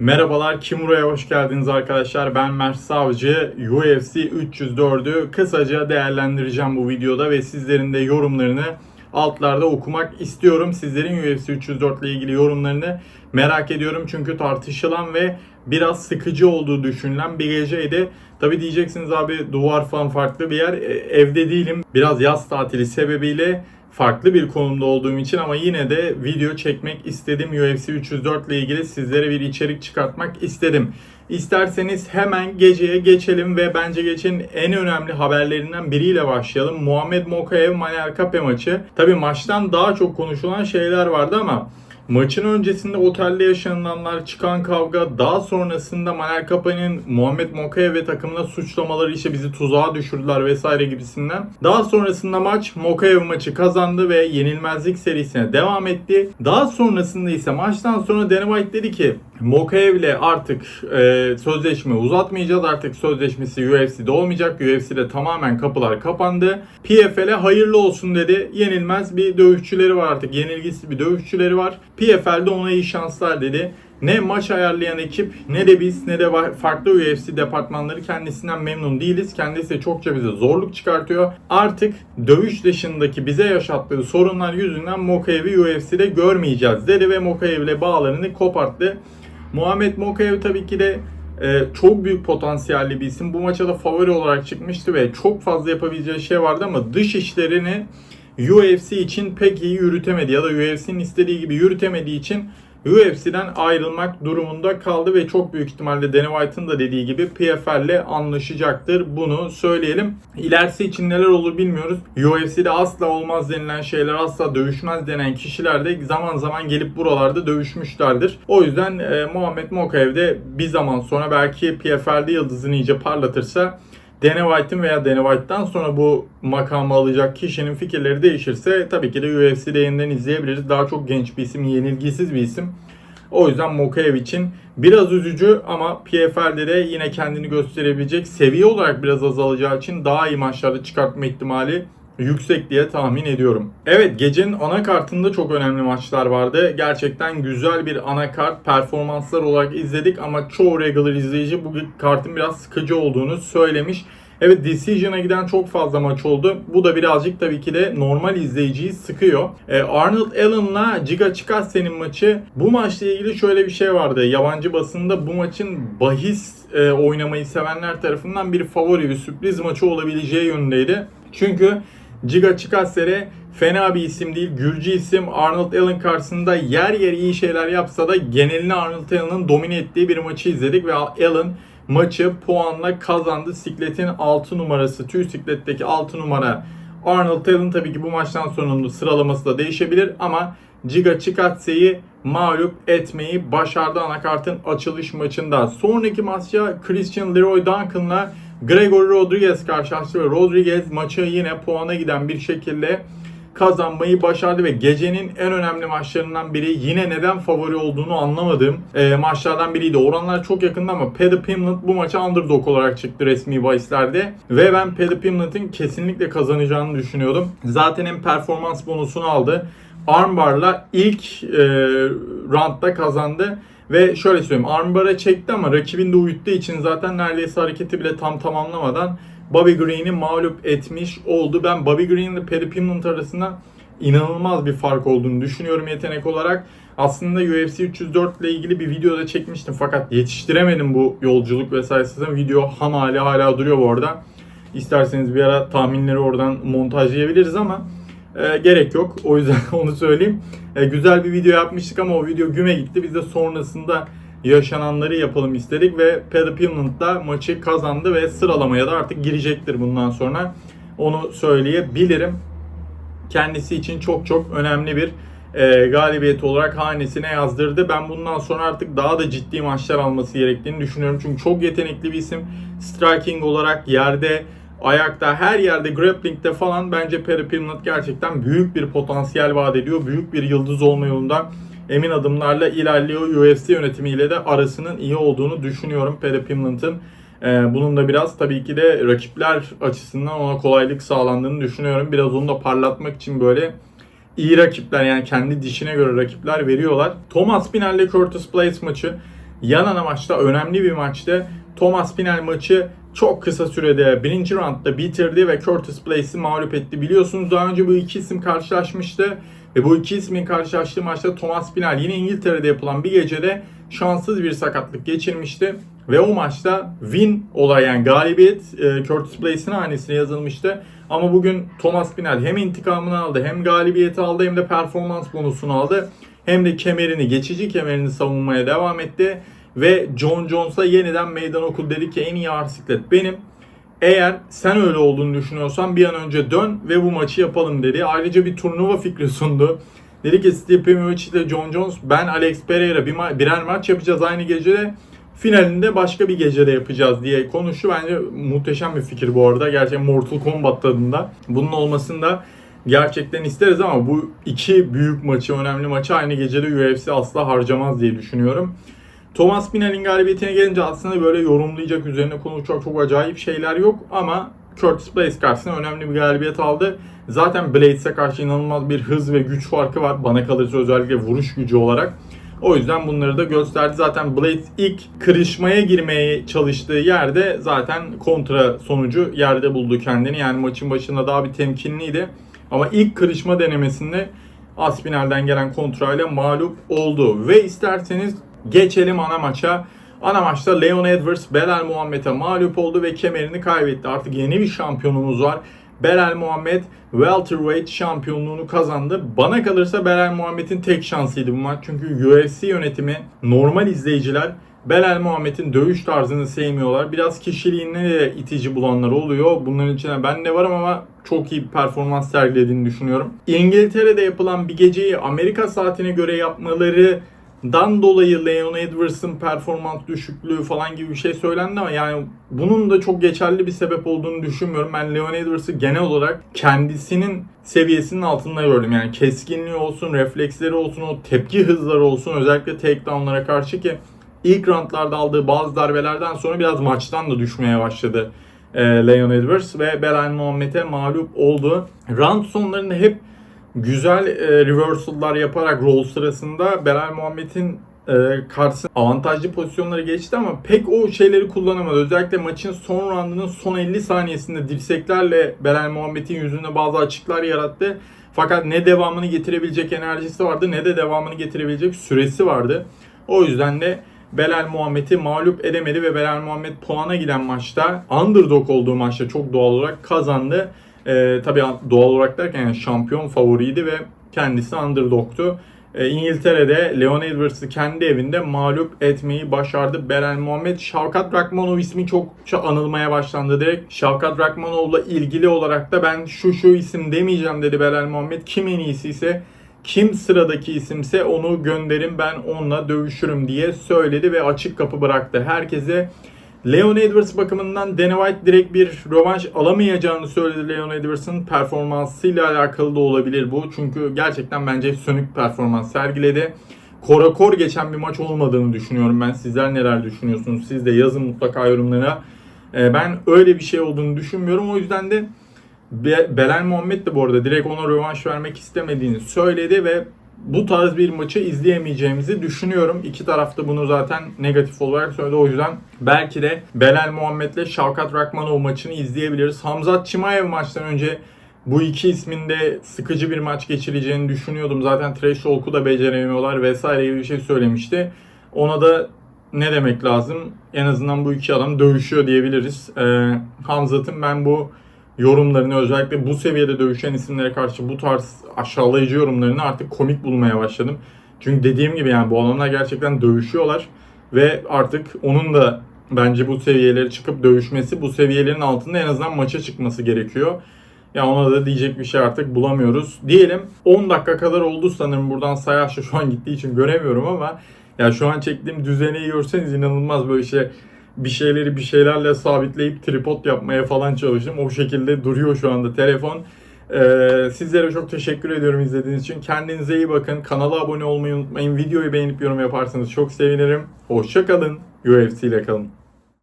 Merhabalar, Kimura'ya hoş geldiniz arkadaşlar. Ben Mert Savcı. UFC 304'ü kısaca değerlendireceğim bu videoda ve sizlerin de yorumlarını altlarda okumak istiyorum. Sizlerin UFC 304 ile ilgili yorumlarını merak ediyorum. Çünkü tartışılan ve biraz sıkıcı olduğu düşünülen bir geceydi. Tabi diyeceksiniz abi duvar falan farklı bir yer. E, Evde değilim. Biraz yaz tatili sebebiyle farklı bir konumda olduğum için ama yine de video çekmek istedim. UFC 304 ile ilgili sizlere bir içerik çıkartmak istedim. İsterseniz hemen geceye geçelim ve bence geçen en önemli haberlerinden biriyle başlayalım. Muhammed Mokaev Manel Kape maçı. Tabi maçtan daha çok konuşulan şeyler vardı ama Maçın öncesinde otelde yaşananlar, çıkan kavga, daha sonrasında Manel Kapa'nın Muhammed Mokaev ve takımına suçlamaları işte bizi tuzağa düşürdüler vesaire gibisinden. Daha sonrasında maç Mokaev maçı kazandı ve yenilmezlik serisine devam etti. Daha sonrasında ise maçtan sonra Dana White dedi ki İle artık e, sözleşme uzatmayacağız. Artık sözleşmesi UFC'de olmayacak. UFC'de tamamen kapılar kapandı. PFL'e hayırlı olsun dedi. Yenilmez bir dövüşçüleri var artık. Yenilgisiz bir dövüşçüleri var. PFL'de ona iyi şanslar dedi. Ne maç ayarlayan ekip ne de biz ne de farklı UFC departmanları kendisinden memnun değiliz. Kendisi de çokça bize zorluk çıkartıyor. Artık dövüş dışındaki bize yaşattığı sorunlar yüzünden Mokaev'i UFC'de görmeyeceğiz dedi ve Mokaev ile bağlarını koparttı. Muhammed Mokaev tabii ki de e, çok büyük potansiyelli bir isim. Bu maça da favori olarak çıkmıştı ve çok fazla yapabileceği şey vardı ama dış işlerini UFC için pek iyi yürütemedi ya da UFC'nin istediği gibi yürütemediği için UFC'den ayrılmak durumunda kaldı ve çok büyük ihtimalle Dana White'ın da dediği gibi PFL ile anlaşacaktır. Bunu söyleyelim. İlerisi için neler olur bilmiyoruz. UFC'de asla olmaz denilen şeyler, asla dövüşmez denen kişiler de zaman zaman gelip buralarda dövüşmüşlerdir. O yüzden e, Muhammed Mokaev de bir zaman sonra belki PFL'de yıldızını iyice parlatırsa Dana White'ın veya Dana White'dan sonra bu makamı alacak kişinin fikirleri değişirse tabii ki de UFC'de yeniden izleyebiliriz. Daha çok genç bir isim, yenilgisiz bir isim. O yüzden Mokaev için biraz üzücü ama PFL'de de yine kendini gösterebilecek seviye olarak biraz azalacağı için daha iyi maçlarda çıkartma ihtimali yüksek diye tahmin ediyorum. Evet gecenin anakartında çok önemli maçlar vardı. Gerçekten güzel bir anakart performanslar olarak izledik ama çoğu regular izleyici bu kartın biraz sıkıcı olduğunu söylemiş. Evet Decision'a giden çok fazla maç oldu. Bu da birazcık tabii ki de normal izleyiciyi sıkıyor. Ee, Arnold Allen'la Giga Chikadze'nin maçı. Bu maçla ilgili şöyle bir şey vardı. Yabancı basında bu maçın bahis e, oynamayı sevenler tarafından bir favori, bir sürpriz maçı olabileceği yönündeydi. Çünkü Giga Chikadze fena bir isim değil. Gürcü isim Arnold Allen karşısında yer yer iyi şeyler yapsa da genelini Arnold Allen'ın domine ettiği bir maçı izledik ve Allen maçı puanla kazandı. Sikletin 6 numarası, tüy sikletteki 6 numara Arnold Allen tabii ki bu maçtan sonra sıralaması da değişebilir ama Giga Chikadze'yi mağlup etmeyi başardı anakartın açılış maçında. Sonraki maçta Christian Leroy Duncan'la Gregory Rodriguez karşılaştı ve Rodriguez maçı yine puana giden bir şekilde kazanmayı başardı ve gecenin en önemli maçlarından biri yine neden favori olduğunu anlamadığım e, maçlardan biriydi. Oranlar çok yakında ama Paddy Pimblett bu maça underdog olarak çıktı resmi bahislerde ve ben Paddy Pimblett'in kesinlikle kazanacağını düşünüyordum. Zaten hem performans bonusunu aldı. Armbar'la ilk e, roundda kazandı. Ve şöyle söyleyeyim armbar'a çekti ama rakibini de uyuttuğu için zaten neredeyse hareketi bile tam tamamlamadan Bobby Green'i mağlup etmiş oldu. Ben Bobby Green ile Paddy Pimblett arasında inanılmaz bir fark olduğunu düşünüyorum yetenek olarak. Aslında UFC 304 ile ilgili bir video da çekmiştim fakat yetiştiremedim bu yolculuk vesaire. Video ham hali hala duruyor bu arada. İsterseniz bir ara tahminleri oradan montajlayabiliriz ama e, gerek yok. O yüzden onu söyleyeyim. E, güzel bir video yapmıştık ama o video güme gitti. Biz de sonrasında yaşananları yapalım istedik ve Pimblett da maçı kazandı ve sıralamaya da artık girecektir bundan sonra. Onu söyleyebilirim. Kendisi için çok çok önemli bir e, galibiyet olarak hanesine yazdırdı. Ben bundan sonra artık daha da ciddi maçlar alması gerektiğini düşünüyorum. Çünkü çok yetenekli bir isim. Striking olarak yerde, ayakta, her yerde, grappling'de falan bence Paddy Pimblett gerçekten büyük bir potansiyel vaat ediyor. Büyük bir yıldız olma yolunda emin adımlarla ilerliyor. UFC yönetimiyle de arasının iyi olduğunu düşünüyorum Paddy Pimblett'ın. Ee, bunun da biraz tabii ki de rakipler açısından ona kolaylık sağlandığını düşünüyorum. Biraz onu da parlatmak için böyle iyi rakipler yani kendi dişine göre rakipler veriyorlar. Thomas Pinel ile Curtis Blades maçı Yan ana maçta önemli bir maçtı. Thomas Pinel maçı çok kısa sürede birinci roundda bitirdi ve Curtis Blazes'i mağlup etti. Biliyorsunuz daha önce bu iki isim karşılaşmıştı. Ve bu iki ismin karşılaştığı maçta Thomas Pinel yine İngiltere'de yapılan bir gecede şanssız bir sakatlık geçirmişti. Ve o maçta win olay yani galibiyet e, Curtis Blazes'in hanesine yazılmıştı. Ama bugün Thomas Pinel hem intikamını aldı hem galibiyeti aldı hem de performans bonusunu aldı. Hem de kemerini, geçici kemerini savunmaya devam etti. Ve John Jones'a yeniden meydan okul dedi ki en iyi ağır siklet benim. Eğer sen öyle olduğunu düşünüyorsan bir an önce dön ve bu maçı yapalım dedi. Ayrıca bir turnuva fikri sundu. Dedi ki Stipe Miocic ile John Jones ben Alex Pereira bir ma- birer maç yapacağız aynı gecede. Finalinde başka bir gecede yapacağız diye konuştu. Bence muhteşem bir fikir bu arada. Gerçekten Mortal Kombat tadında. Bunun olmasını da gerçekten isteriz ama bu iki büyük maçı, önemli maçı aynı gecede UFC asla harcamaz diye düşünüyorum. Thomas Pinel'in galibiyetine gelince aslında böyle yorumlayacak üzerine konuşacak çok acayip şeyler yok ama Curtis Blades karşısında önemli bir galibiyet aldı. Zaten Blades'e karşı inanılmaz bir hız ve güç farkı var. Bana kalırsa özellikle vuruş gücü olarak. O yüzden bunları da gösterdi. Zaten Blades ilk kırışmaya girmeye çalıştığı yerde zaten kontra sonucu yerde buldu kendini. Yani maçın başında daha bir temkinliydi. Ama ilk kırışma denemesinde Aspinal'den gelen kontrayla mağlup oldu. Ve isterseniz geçelim ana maça. Ana maçta Leon Edwards Belal Muhammed'e mağlup oldu ve kemerini kaybetti. Artık yeni bir şampiyonumuz var. Belal Muhammed welterweight şampiyonluğunu kazandı. Bana kalırsa Belal Muhammed'in tek şansıydı bu maç. Çünkü UFC yönetimi normal izleyiciler Belal Muhammed'in dövüş tarzını sevmiyorlar. Biraz kişiliğine de itici bulanlar oluyor. Bunların içine ben de varım ama çok iyi bir performans sergilediğini düşünüyorum. İngiltere'de yapılan bir geceyi Amerika saatine göre yapmaları dan dolayı Leon Edwards'ın performans düşüklüğü falan gibi bir şey söylendi ama yani bunun da çok geçerli bir sebep olduğunu düşünmüyorum. Ben Leon Edwards'ı genel olarak kendisinin seviyesinin altında gördüm. Yani keskinliği olsun, refleksleri olsun, o tepki hızları olsun özellikle takedown'lara karşı ki ilk roundlarda aldığı bazı darbelerden sonra biraz maçtan da düşmeye başladı e, Leon Edwards ve Belal Muhammed'e mağlup oldu. Round sonlarında hep güzel e, reversal'lar yaparak roll sırasında Belal Muhammed'in e, karşısına avantajlı pozisyonları geçti ama pek o şeyleri kullanamadı. Özellikle maçın son roundunun son 50 saniyesinde dirseklerle Belal Muhammed'in yüzünde bazı açıklar yarattı. Fakat ne devamını getirebilecek enerjisi vardı ne de devamını getirebilecek süresi vardı. O yüzden de Belal Muhammed'i mağlup edemedi ve Belal Muhammed puana giden maçta underdog olduğu maçta çok doğal olarak kazandı. Ee, tabii doğal olarak derken şampiyon favoriydi ve kendisi underdog'tu. Ee, İngiltere'de Leon Edwards'ı kendi evinde mağlup etmeyi başardı. Belal Muhammed, Şavkat Rakmanov ismi çok anılmaya başlandı direkt. Şavkat Rakmanov'la ilgili olarak da ben şu şu isim demeyeceğim dedi Belal Muhammed. Kim en iyisi ise kim sıradaki isimse onu gönderin ben onunla dövüşürüm diye söyledi ve açık kapı bıraktı herkese. Leon Edwards bakımından Dana White direkt bir rövanş alamayacağını söyledi Leon Edwards'ın performansıyla alakalı da olabilir bu. Çünkü gerçekten bence sönük performans sergiledi. Korakor geçen bir maç olmadığını düşünüyorum ben. Sizler neler düşünüyorsunuz? Siz de yazın mutlaka yorumlara. Ee, Ben öyle bir şey olduğunu düşünmüyorum. O yüzden de Be- Belal Muhammed de bu arada direkt ona rövanş vermek istemediğini söyledi ve bu tarz bir maçı izleyemeyeceğimizi düşünüyorum. İki taraf da bunu zaten negatif olarak söyledi. O yüzden belki de Belal Muhammed'le Şavkat Rakmanov maçını izleyebiliriz. Hamzat Çimaev maçtan önce bu iki ismin de sıkıcı bir maç geçireceğini düşünüyordum. Zaten trash talk'u da beceremiyorlar vesaire gibi bir şey söylemişti. Ona da ne demek lazım? En azından bu iki adam dövüşüyor diyebiliriz. Ee, Hamzat'ın ben bu yorumlarını özellikle bu seviyede dövüşen isimlere karşı bu tarz aşağılayıcı yorumlarını artık komik bulmaya başladım. Çünkü dediğim gibi yani bu adamlar gerçekten dövüşüyorlar ve artık onun da bence bu seviyelere çıkıp dövüşmesi, bu seviyelerin altında en azından maça çıkması gerekiyor. Ya ona da diyecek bir şey artık bulamıyoruz. Diyelim 10 dakika kadar oldu sanırım buradan Sayaş'a şu an gittiği için göremiyorum ama ya şu an çektiğim düzeni görseniz inanılmaz böyle şey bir şeyleri bir şeylerle sabitleyip tripod yapmaya falan çalıştım. O şekilde duruyor şu anda telefon. Ee, sizlere çok teşekkür ediyorum izlediğiniz için. Kendinize iyi bakın. Kanala abone olmayı unutmayın. Videoyu beğenip yorum yaparsanız çok sevinirim. Hoşçakalın. UFC ile kalın.